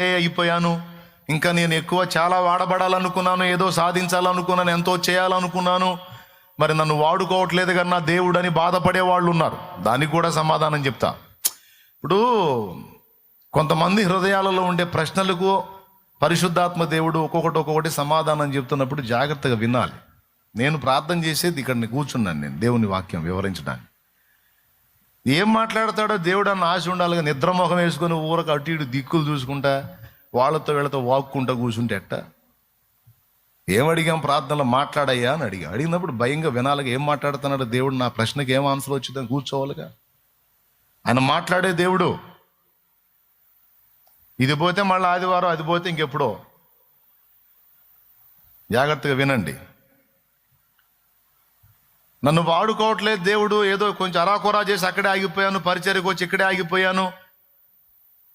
అయిపోయాను. ఇంకా నేను ఎక్కువ చాలా వాడబడాలనుకున్నాను ఏదో సాధించాలనుకున్నాను ఎంతో చేయాలనుకున్నాను. మరి నన్ను వాడుకోవట్లేదు కన్నా దేవుడు అని బాధపడే వాళ్ళు ఉన్నారు. దానికి కూడా సమాధానం చెప్తా. ఇప్పుడు కొంతమంది హృదయాలలో ఉండే ప్రశ్నలకు పరిశుద్ధాత్మ దేవుడు ఒక్కొక్కటి ఒక్కొక్కటి సమాధానం చెప్తున్నప్పుడు జాగ్రత్తగా వినాలి. నేను ప్రార్థన చేసేది ఇక్కడ కూర్చున్నాను నేను దేవుని వాక్యం వివరించడానికి. ఏం మాట్లాడతాడో దేవుడు అన్న ఆశ ఉండాలిగా. నిద్రమోహం వేసుకొని ఊరకు అటు ఇటు దిక్కులు చూసుకుంటా వాళ్ళతో వీళ్ళతో వాక్కుంటా కూర్చుంటే ఎట్ట? ఏం అడిగాం ప్రార్థనలో? మాట్లాడయ్యా అని అడిగా. అడిగినప్పుడు భయంగా వినాలిగా ఏం మాట్లాడుతున్నాడు దేవుడు? నా ప్రశ్నకి ఏం ఆన్సర్ వచ్చిందని కూర్చోవాలిగా. ఆయన మాట్లాడే దేవుడు. ఇది పోతే మళ్ళీ ఆదివారం అది పోతే ఇంకెప్పుడో. జాగ్రత్తగా వినండి. నన్ను వాడుకోవట్లేదు దేవుడు ఏదో కొంచెం అరాకొరా చేసి అక్కడే ఆగిపోయాను పరిచయకు వచ్చి ఇక్కడే ఆగిపోయాను.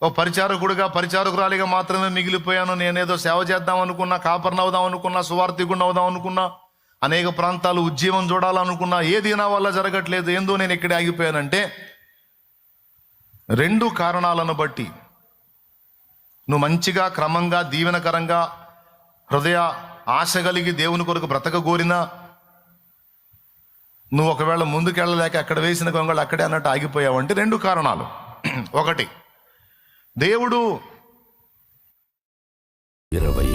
ఓ పరిచారకుడిగా పరిచారకురాలిగా మాత్రమే మిగిలిపోయాను. నేనేదో సేవ చేద్దాం అనుకున్నా కాపర్ని అవుదాం అనుకున్నా సువార్థికుండా అవుదాం అనుకున్నా అనేక ప్రాంతాలు ఉద్యమం చూడాలనుకున్నా ఏది నా వల్ల జరగట్లేదు ఏందో నేను ఇక్కడే ఆగిపోయానంటే రెండు కారణాలను బట్టి. నువ్వు మంచిగా క్రమంగా దీవెనకరంగా హృదయ ఆశ కలిగి దేవుని కొరకు బ్రతక కోరినా నువ్వు ఒకవేళ ముందుకెళ్ళలేక అక్కడ వేసిన గొంగళి అక్కడే అన్నట్టు ఆగిపోయావు అంటే రెండు కారణాలు. ఒకటి దేవుడు ఇరవై